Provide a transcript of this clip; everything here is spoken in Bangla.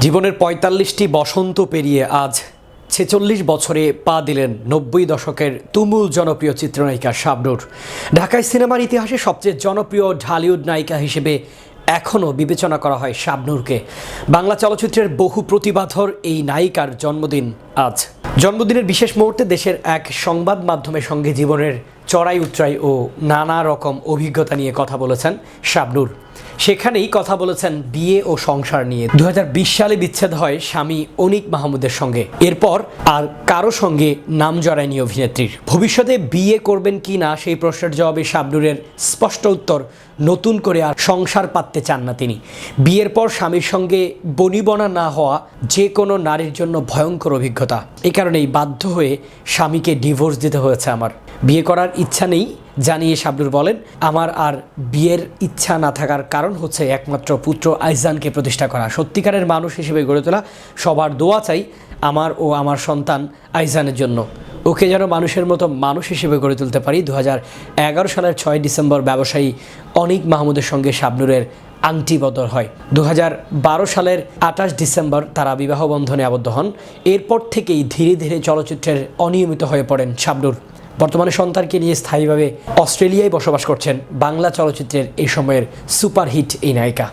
জীবনের পঁয়তাল্লিশটি বসন্ত পেরিয়ে আজ ছেচল্লিশ বছরে পা দিলেন নব্বই দশকের তুমুল জনপ্রিয় চিত্রনায়িকা শাবনুর। ঢাকায় সিনেমার ইতিহাসে সবচেয়ে জনপ্রিয় ঢালিউড নায়িকা হিসেবে এখনও বিবেচনা করা হয় শাবনুরকে। বাংলা চলচ্চিত্রের বহু প্রতিবাধর এই নায়িকার জন্মদিন আজ। জন্মদিনের বিশেষ মুহূর্তে দেশের এক সংবাদ মাধ্যমের সঙ্গে জীবনের চড়াই উতরাই ও নানা রকম অভিজ্ঞতা নিয়ে কথা বলেছেন শাবনুর। সেখানেই কথা বলেছেন বিয়ে ও সংসার নিয়ে। দু হাজার বিশ সালে বিচ্ছেদ হয় স্বামী অনিক মাহমুদের সঙ্গে। এরপর আর কারও সঙ্গে নাম জড়ায়নি অভিনেত্রীর। ভবিষ্যতে বিয়ে করবেন কি না সেই প্রশ্নের জবাবে শাবনুরের স্পষ্ট উত্তর, নতুন করে আর সংসার পাততে চান না তিনি। বিয়ের পর স্বামীর সঙ্গে বনিবনা না হওয়া যে কোনো নারীর জন্য ভয়ঙ্কর অভিজ্ঞতা। এই কারণেই বাধ্য হয়ে স্বামীকে ডিভোর্স দিতে হয়েছে আমার। বিয়ে করার ইচ্ছা নেই, জানিয়ে শাবনুর বলেন, আমার আর বিয়ের ইচ্ছা না থাকার কারণ হচ্ছে একমাত্র পুত্র আইজানকে প্রতিষ্ঠা করা। সত্যিকারের মানুষ হিসেবে গড়ে তোলা সবার দোয়া চাই আমার ও আমার সন্তান আইজানের জন্য। ওকে যেন মানুষের মতো মানুষ হিসেবে গড়ে তুলতে পারি। দু সালের ছয় ডিসেম্বর ব্যবসায়ী অনিক মাহমুদের সঙ্গে শাবনুরের আংটি বদল হয়। দু সালের আঠাশ ডিসেম্বর তারা বিবাহ বন্ধনে আবদ্ধ হন। এরপর থেকেই ধীরে ধীরে চলচ্চিত্রের অনিয়মিত হয়ে পড়েন শাবনুর। বর্তমানে সন্তানকে নিয়ে স্থায়ীভাবে অস্ট্রেলিয়ায় বসবাস করছেন বাংলা চলচ্চিত্রের এই সময়ের সুপারহিট এই নায়িকা।